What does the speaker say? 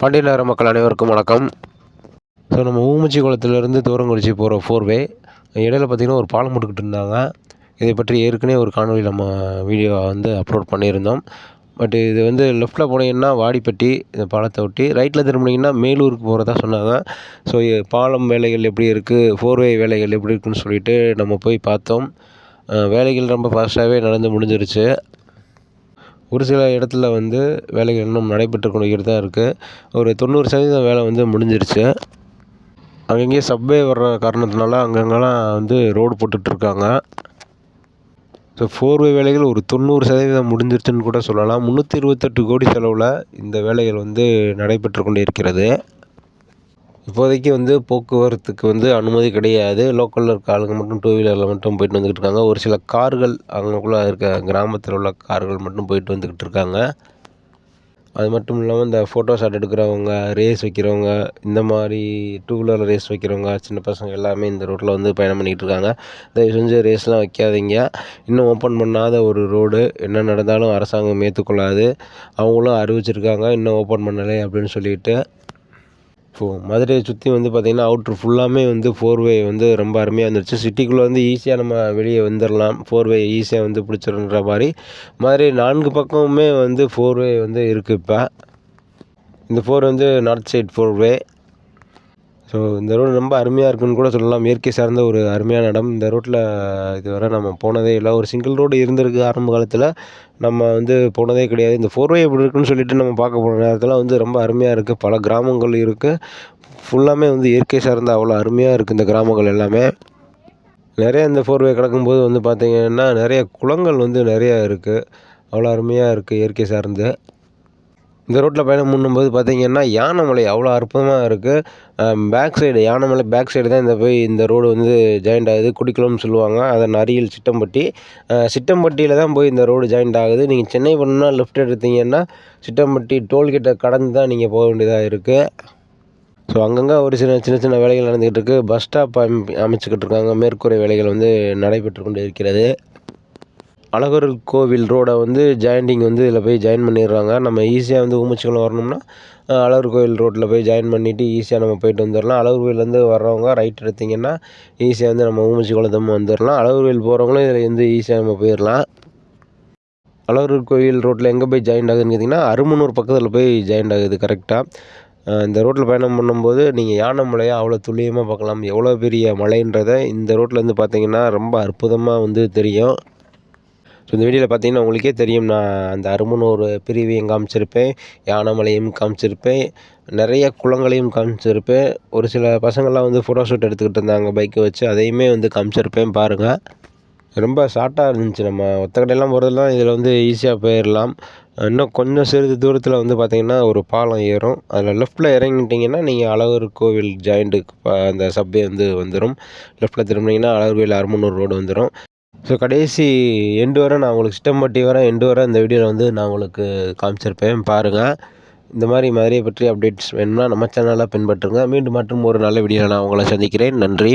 பாண்டியநகர மக்கள் அனைவருக்கும் வணக்கம். ஸோ நம்ம ஊமச்சி குளத்துலேருந்து தூரங்குறிச்சி போகிற ஃபோர்வே இடையில பார்த்திங்கன்னா ஒரு பாலம் போட்டுக்கிட்டு இருந்தாங்க. இதை பற்றி ஏற்கனவே ஒரு காணொலி நம்ம வீடியோ வந்து அப்லோட் பண்ணியிருந்தோம். பட் இது வந்து லெஃப்ட்டில் போனீங்கன்னா வாடிப்பட்டி இந்த பாலத்தை ஒட்டி ரைட்டில் திரும்பினீங்கன்னா மேலூருக்கு போகிறதா சொன்னாங்க. ஸோ பாலம் வேலைகள் எப்படி இருக்குது ஃபோர்வே வேலைகள் எப்படி இருக்குன்னு சொல்லிட்டு நம்ம போய் பார்த்தோம். வேலைகள் ரொம்ப ஃபாஸ்ட்டாகவே நடந்து முடிஞ்சிருச்சு. ஒரு சில இடத்துல வந்து வேலைகள் இன்னும் நடைபெற்று கொண்டு தான் இருக்குது ஒரு தொண்ணூறு சதவீதம் வேலை வந்து முடிஞ்சிருச்சு. அங்கங்கே சப்வே வர்ற காரணத்தினால அங்கங்கெல்லாம் வந்து ரோடு போட்டுட்ருக்காங்க. ஸோ ஃபோர்வே வேலைகள் ஒரு தொண்ணூறு சதவீதம் முடிஞ்சிருச்சுன்னு கூட சொல்லலாம். முந்நூற்றி இருபத்தெட்டு கோடி செலவில் இந்த வேலைகள் வந்து நடைபெற்று கொண்டு இருக்கிறது இப்போதைக்கு வந்து போக்குவரத்துக்கு வந்து அனுமதி கிடையாது. லோக்கலில் இருக்க ஆளுங்க மட்டும் டூ வீலரில் மட்டும் போயிட்டு வந்துக்கிட்டு இருக்காங்க. ஒரு சில கார்கள் அங்கனக்குள்ளே இருக்க கிராமத்தில் உள்ள கார்கள் மட்டும் போயிட்டு வந்துக்கிட்டு இருக்காங்க. அது மட்டும் இல்லாமல் இந்த ஃபோட்டோ ஷாட் எடுக்கிறவங்க ரேஸ் வைக்கிறவங்க இந்த மாதிரி டூ வீலரில் ரேஸ் வைக்கிறவங்க சின்ன பசங்க எல்லாமே இந்த ரோட்டில் வந்து பயணம் பண்ணிகிட்டு இருக்காங்க. தயவு செஞ்சு ரேஸ்லாம் வைக்காதீங்க. இன்னும் ஓப்பன் பண்ணாத ஒரு ரோடு என்ன நடந்தாலும் அரசாங்கம் ஏற்றுக்கொள்ளாது அவங்களும் அறிவிச்சிருக்காங்க இன்னும் ஓப்பன் பண்ணலை அப்படின்னு சொல்லிட்டு. இப்போது மதுரையை சுற்றி வந்து பார்த்திங்கன்னா அவுட்ரு ஃபுல்லாமே வந்து ஃபோர் வே வந்து ரொம்ப அருமையாக இருந்துச்சு. சிட்டிக்குள்ளே வந்து ஈஸியாக நம்ம வெளியே வந்துடலாம் ஃபோர் வே ஈஸியாக வந்து பிடிச்சிருன்ற மாதிரி. மதுரை நான்கு பக்கமுமே வந்து ஃபோர் வே வந்து இருக்குது இப்போ. இந்த ஃபோர் வந்து north side four way so இந்த ரோடு ரொம்ப அருமையாக இருக்குன்னு கூட சொல்லலாம். இயற்கை சார்ந்த ஒரு அருமையான இடம். இந்த ரோட்டில் இதுவரை நம்ம போனதே இல்லை. ஒரு சிங்கிள் ரோடு இருந்திருக்கு ஆரம்ப காலத்தில். நம்ம வந்து போனதே கிடையாது. இந்த ஃபோர்வே எப்படி இருக்குன்னு சொல்லிட்டு நம்ம பார்க்க போன நேரத்தில் வந்து ரொம்ப அருமையாக இருக்குது பல கிராமங்கள் இருக்குது ஃபுல்லாமே வந்து இயற்கை சார்ந்த அவ்வளோ அருமையாக இருக்குது இந்த கிராமங்கள் எல்லாமே. நிறைய இந்த ஃபோர்வே கிடக்கும்போது வந்து பார்த்திங்கன்னா நிறைய குளங்கள் வந்து நிறையா இருக்குது அவ்வளோ அருமையாக இருக்குது இயற்கை சார்ந்து. இந்த ரோட்டில் பயணம் பண்ணும்போது யானை யானைமலை அவ்வளோ அற்புதமாக இருக்குது back side Yanaimalai back side தான் இந்த போய் இந்த ரோடு வந்து ஜாயிண்ட் ஆகுது குடிக்குளம்னு சொல்லுவாங்க. அதன் அருகில் சிட்டம்பட்டி. சிட்டம்பட்டியில் தான் போய் இந்த ரோடு ஜாயிண்ட் ஆகுது. நீங்கள் சென்னை போகணுன்னா லெஃப்ட் எடுத்தீங்கன்னா சிட்டம்பட்டி டோல்கேட்டை கடந்து தான் நீங்கள் போக வேண்டியதாக இருக்குது ஸோ அங்கங்கே ஒரு சின்ன சின்ன சின்ன வேலைகள் நடந்துக்கிட்டு இருக்குது பஸ் ஸ்டாப் அமைச்சிக்கிட்டு இருக்காங்க. மேற்கூரை வேலைகள் வந்து நடைபெற்று கொண்டு இருக்கிறது. அழகர் கோவில் ரோடை வந்து ஜாயிண்டிங் வந்து இதில் போய் ஜாயின் பண்ணிடுறாங்க. நம்ம ஈஸியாக வந்து ஊமச்சிக்குளம் வரணும்னா அழகர் கோவில் ரோட்டில் போய் ஜாயின் பண்ணிவிட்டு ஈஸியாக நம்ம போயிட்டு வந்துடலாம். அழகர் கோயிலேருந்து வர்றவங்க ரைட் எடுத்திங்கன்னா ஈஸியாக வந்து நம்ம ஊமச்சிக்குளத்தம் வந்துடலாம். அழகர் கோயில் போகிறவங்களும் இதில் வந்து ஈஸியாக நம்ம போயிடலாம். அழகர் கோயில் ரோட்டில் எங்கே போய் ஜாயின் ஆகுதுன்னு கேட்டிங்கன்னா அருமனூர் பக்கத்தில் போய் ஜாயின் ஆகுது கரெக்டாக இந்த ரோட்டில் பயணம் பண்ணும்போது நீங்கள் யானை மலையை அவ்வளோ துல்லியமாக பார்க்கலாம். எவ்வளோ பெரிய மலைன்றதை இந்த ரோட்டில் பார்த்தீங்கன்னா ரொம்ப அற்புதமாக வந்து தெரியும். ஸோ இந்த வீடியோவில் பார்த்தீங்கன்னா உங்களுக்கே தெரியும். நான் அந்த அருமனூர் பிரிவையும் காமிச்சிருப்பேன். யானைமலையும் காமிச்சிருப்பேன். நிறைய குளங்களையும் காமிச்சிருப்பேன். ஒரு சில பசங்கள்லாம் வந்து ஃபோட்டோ ஷூட் எடுத்துக்கிட்டு இருந்தாங்க. பைக்கை வச்சு அதையுமே வந்து காமிச்சிருப்பேன். பாருங்கள் ரொம்ப ஷார்ட்டாக இருந்துச்சு. நம்ம ஒத்தக்கடையெல்லாம் போகிறதெல்லாம் இதில் வந்து ஈஸியாக போயிடலாம் இன்னும் கொஞ்சம் சிறிது தூரத்தில் வந்து பார்த்திங்கன்னா ஒரு பாலம் ஏறும். அதில் லெஃப்ட்டில் இறங்கிட்டிங்கன்னா நீங்கள் அழகர் கோவில் ஜாயிண்ட்டுக்கு அந்த சப்வே வந்து வந்துடும் லெஃப்ட்டில் திரும்பினீங்கன்னா அழகர் கோவில் அருமனூர் ரோடு வந்துடும் ஸோ கடைசி எண்டு வரை நான் உங்களுக்கு சிட்டம்பட்டி வரை எண்டு வர இந்த வீடியோவில் வந்து நான் உங்களுக்கு காமிச்சிருப்பேன் பாருங்கள் இந்த மாதிரி மதுரையை பற்றி அப்டேட்ஸ் வேணும்னா நம்ம சேனலாக பின்பற்றுங்க. மீண்டும் மற்றும் ஒரு நல்ல வீடியோவில் நான் உங்களை சந்திக்கிறேன். நன்றி.